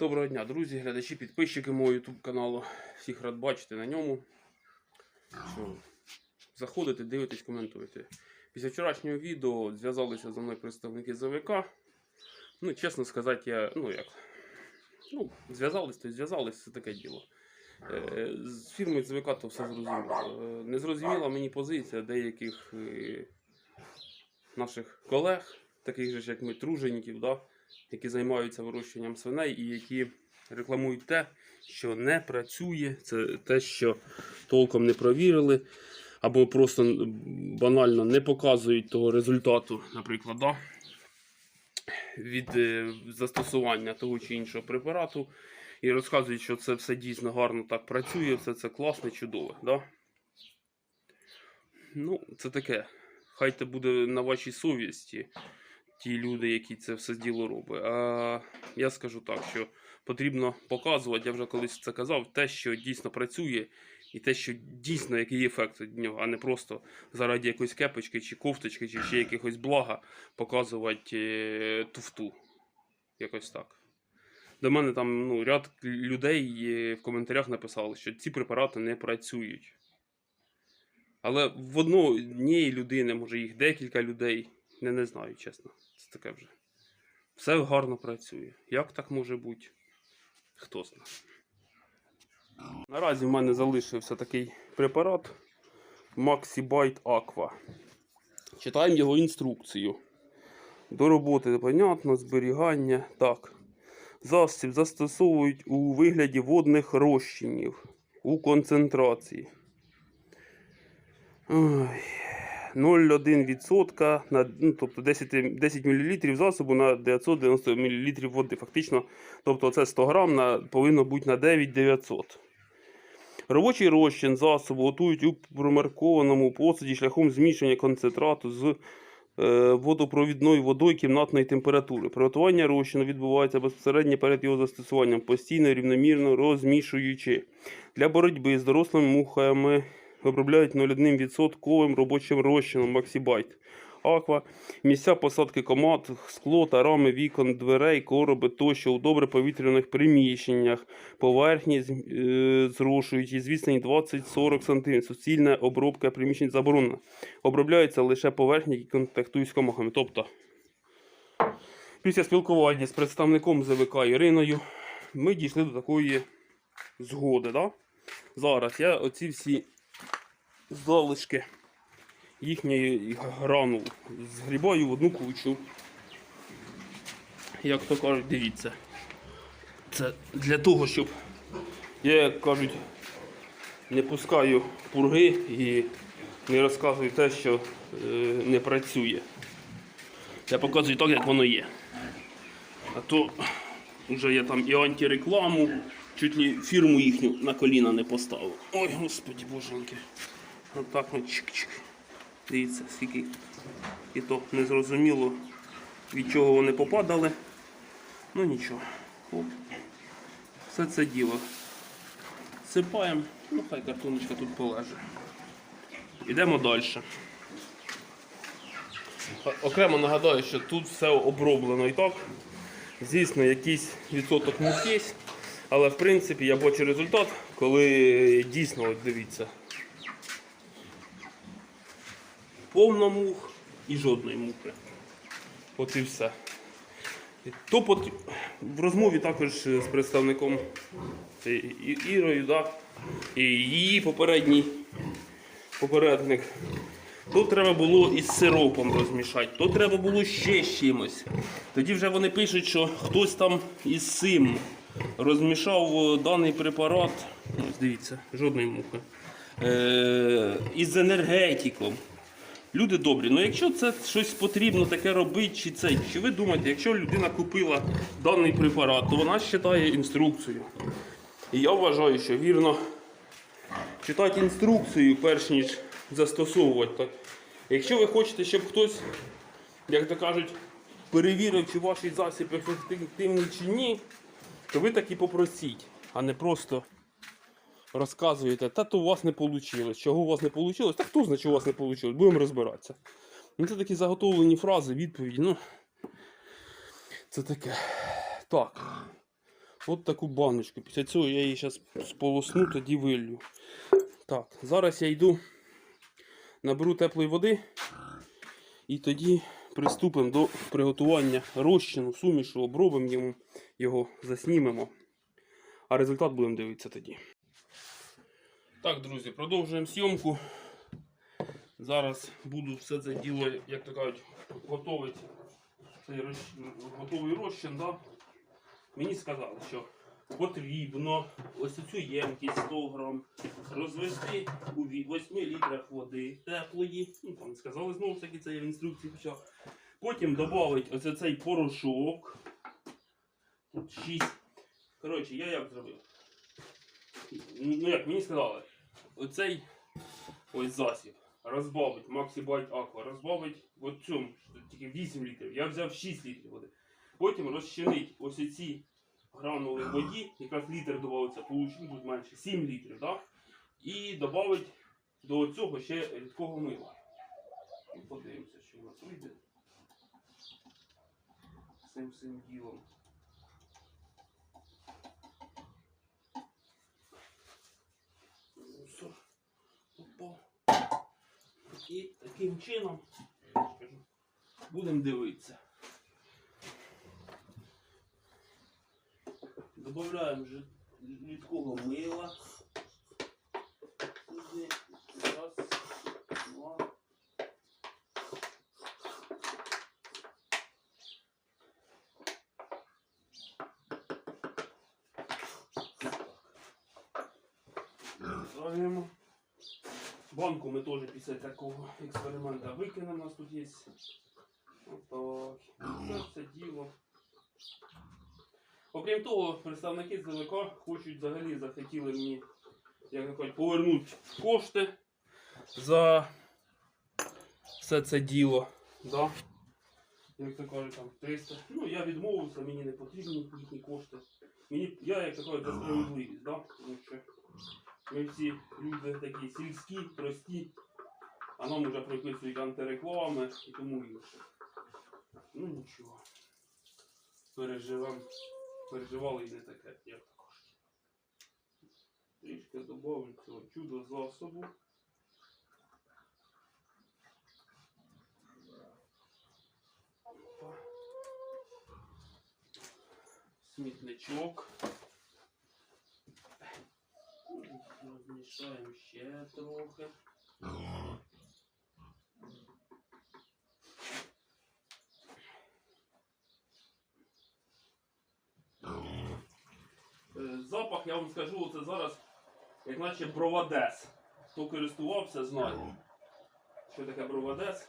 Доброго дня, друзі, глядачі, підписчики мого YouTube каналу. Всіх рад бачити на ньому. Що, заходите, дивитесь, коментуєте. Після вчорашнього відео зв'язалися зі мною представники ЗВК. Ну, чесно сказати, я, ну як, ну, зв'язались, то зв'язались, це таке діло. Е, З фірми ЗВК то все зрозуміло. Е, Не зрозуміла мені позиція деяких е, наших колег, таких же як ми, тружеників, да? Які займаються вирощуванням свиней і які рекламують те, що не працює, це те, що толком не провірили, або просто банально не показують того результату, наприклад, да? від е, застосування того чи іншого препарату. І розказують, що це все дійсно гарно так працює, все це класно, чудове. Да? Ну, це таке. Хай це буде на вашій совісті ті люди, які це все діло роблять. А я скажу так, що потрібно показувати, я вже колись це казав, те, що дійсно працює, і те, що дійсно який ефект від нього, а не просто заради якоїсь кепочки чи кофточки, чи ще якихось блага показувати е, туфту. Якось так. До мене там ну, ряд людей е, в коментарях написали, що ці препарати не працюють. Але в однієї людини, може їх декілька людей, не, не знаю, чесно. Таке вже. Все гарно працює. Як так може бути? Хто знає. Наразі в мене залишився такий препарат Maxibite Aqua. Читаємо його інструкцію. До роботи, понятно, зберігання. Так. Засіб застосовують у вигляді водних розчинів у концентрації. Ой. 0,1% на ну, тобто 10, 10 мл засобу на 990 мл води. Фактично, тобто це 100 грам на, повинно бути на 9,900. Робочий розчин засобу готують у промаркованому посуді шляхом змішання концентрату з е, водопровідною водою кімнатної температури. Приготування розчину відбувається безпосередньо перед його застосуванням, постійно рівномірно розмішуючи. Для боротьби з дорослими мухами обробляють 0,1% робочим розчином Максібайт. Аква, місця посадки комат, скло та рами вікон, дверей, короби тощо у добре повітряних приміщеннях, поверхні е, зрошують із відстані 20-40 см. Суцільна обробка приміщень заборонена. Обробляються лише поверхні, які контактують з комахами. Тобто, після спілкування з представником ЗВК Іриною ми дійшли до такої згоди. Да? Зараз я оці всі залишки їхньої грану згрібаю в одну кучу. Як то кажуть, дивіться. Це для того, щоб я, як кажуть, не пускаю пурги і не розказую те, що е, не працює. Я показую так, як воно є. А то вже я там і антирекламу, чуть ли фірму їхню на коліна не поставив. Ой, господі боженьки. Отак от чик-чик. Дивіться, скільки і то незрозуміло, від чого вони попадали. Ну нічого. Оп. Все це діло. Сипаємо, ну хай картоночка тут полежить. Йдемо далі. Окремо нагадаю, що тут все оброблено і так. Звісно, якийсь відсоток мух але в принципі я бачу результат, коли дійсно, от дивіться, повно мух і жодної мухи. От і все. То в розмові також з представником е, Ірою, да? і її попередній попередник. То треба було із сиропом розмішати, то треба було ще з чимось. Тоді вже вони пишуть, що хтось там із цим розмішав е, даний препарат. Ось дивіться, жодної мухи. Е, із енергетиком. Люди добрі, ну якщо це щось потрібно таке робити, чи це, чи ви думаєте, якщо людина купила даний препарат, то вона читає інструкцію. І я вважаю, що вірно читати інструкцію, перш ніж застосовувати. Так. Якщо ви хочете, щоб хтось, як то кажуть, перевірив, чи ваш засіб ефективний чи ні, то ви так і попросіть, а не просто розказуєте, та то у вас не вийшло. Чого у вас не вийшло? Так хто що у вас не вийшло? Будемо розбиратися. Ну, це такі заготовлені фрази, відповіді. Ну, це таке. Так. От таку баночку. Після цього я її зараз сполосну, тоді вилью. Так, зараз я йду, наберу теплої води і тоді приступимо до приготування розчину, сумішу, обробимо йому, його заснімемо. А результат будемо дивитися тоді. Так, друзі, продовжуємо зйомку. Зараз буду все це діло, як то кажуть, готувати цей розчин, готовий розчин. Да? Мені сказали, що потрібно ось цю ємкість 100 грам розвести у 8 літрах води теплої. Ну, там сказали знову ж таки, це я в інструкції почав. Потім додати ось цей порошок. Тут 6. Коротше, я як зробив? Ну як мені сказали, оцей ось засіб розбавить Maxi Byte Aqua, розбавить тут тільки 8 літрів. Я взяв 6 літрів води. Потім розчинить ось ці гранули воді, якраз літр додається, буде менше 7 літрів, да? і додавить до цього ще рідкого мила. І подивимося, що у нас вийде цим всім ділом. Таким чином будемо дивитися. Добавляємо вже рідкого мила. Банку ми теж після такого експерименту викинемо. У нас тут є. Отак. Це діло. Окрім того, представники ЗВК хочуть взагалі захотіли мені, як кажуть, повернути кошти за все це діло. Да? Як то кажуть, там 300. Ну, я відмовився, мені не потрібні їхні кошти. Мені, я, як то кажуть, за справедливість, да? Ми всі люди такі сільські, прості, а нам вже приписують антиреклами і тому інше. Ну нічого. Переживемо. Переживали і не таке, як також. Трішки додавлю цього чудо засобу. Смітничок. Розмішаємо ще трохи. Е, Запах, я вам скажу, це зараз, як наче бровадес. Хто користувався, знає. Що таке бровадес?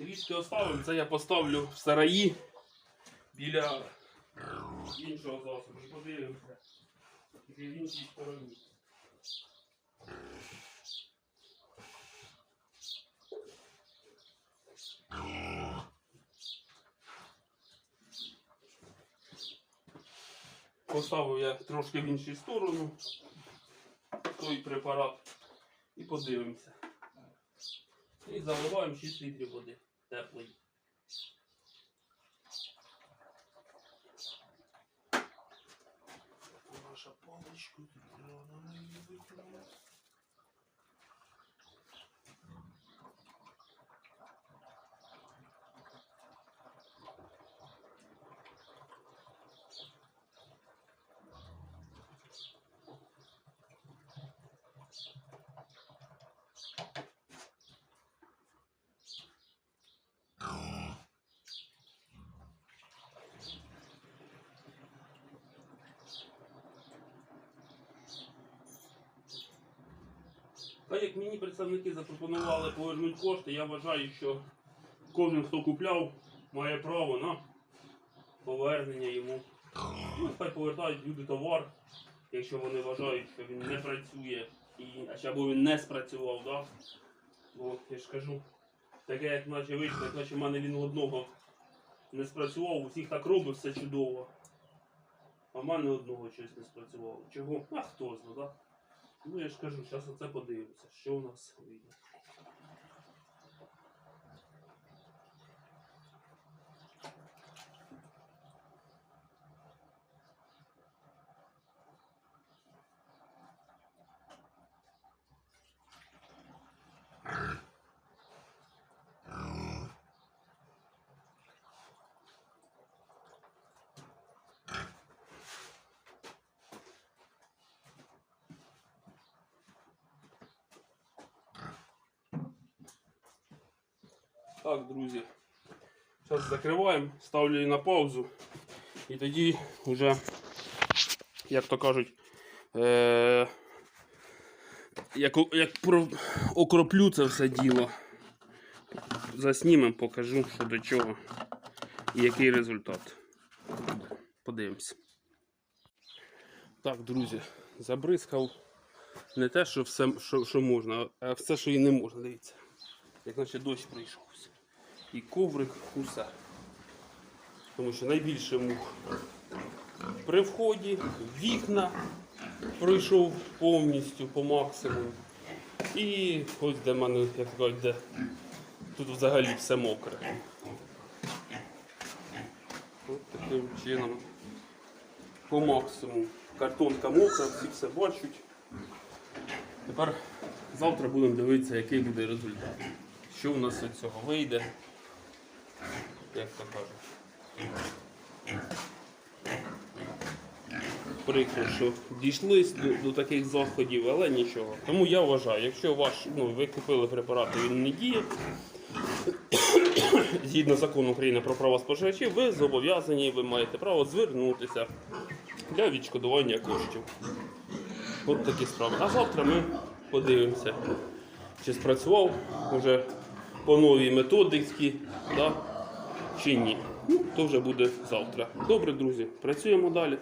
Трішки оставив, це я поставлю в сараї біля іншого засобу. І подивимося. Тільки в іншій стороні. Поставив я трошки в іншу сторону той препарат і подивимося. І заливаємо 6 літрів води теплої. Наша паличка, треба Так як мені представники запропонували повернути кошти, я вважаю, що кожен, хто купляв, має право на повернення йому. Ну, хай повертають люди товар, якщо вони вважають, що він не працює, і, або він не спрацював, да? бо я ж кажу, таке, як наче вийшло, як наче в мене він одного не спрацював, у всіх так робить все чудово. А в мене одного щось не спрацювало. Чого? А хто знає, так? Ну я ж кажу, зараз оце подивимося, що у нас вийде. Так, друзі. Зараз закриваємо, ставлю її на паузу. І тоді вже, як то кажуть, е- як, як окроплю це все діло. Заснімемо, покажу, що до чого і який результат. Подивимось. Так, друзі, забризкав не те, що все, що, що можна, а все, що і не можна. Дивіться. Як наче дощ прийшов. І коврик, усе. Тому що найбільше мух при вході, вікна пройшов повністю по максимуму. І ось де в мене, як кажуть, де тут взагалі все мокре. Ось таким чином. По максимуму. Картонка мокра, всі все бачать. Тепер завтра будемо дивитися, який буде результат. Що у нас від цього вийде. Як то кажуть. Прикро, що дійшли до, до таких заходів, але нічого. Тому я вважаю, якщо ваш, ну, ви купили препарат і він не діє, згідно закону України про права споживачів, ви зобов'язані, ви маєте право звернутися для відшкодування коштів. От такі справи. А завтра ми подивимося, чи спрацював уже по новій методиці, да, чи ні. Ну, то вже буде завтра. Добре, друзі, працюємо далі.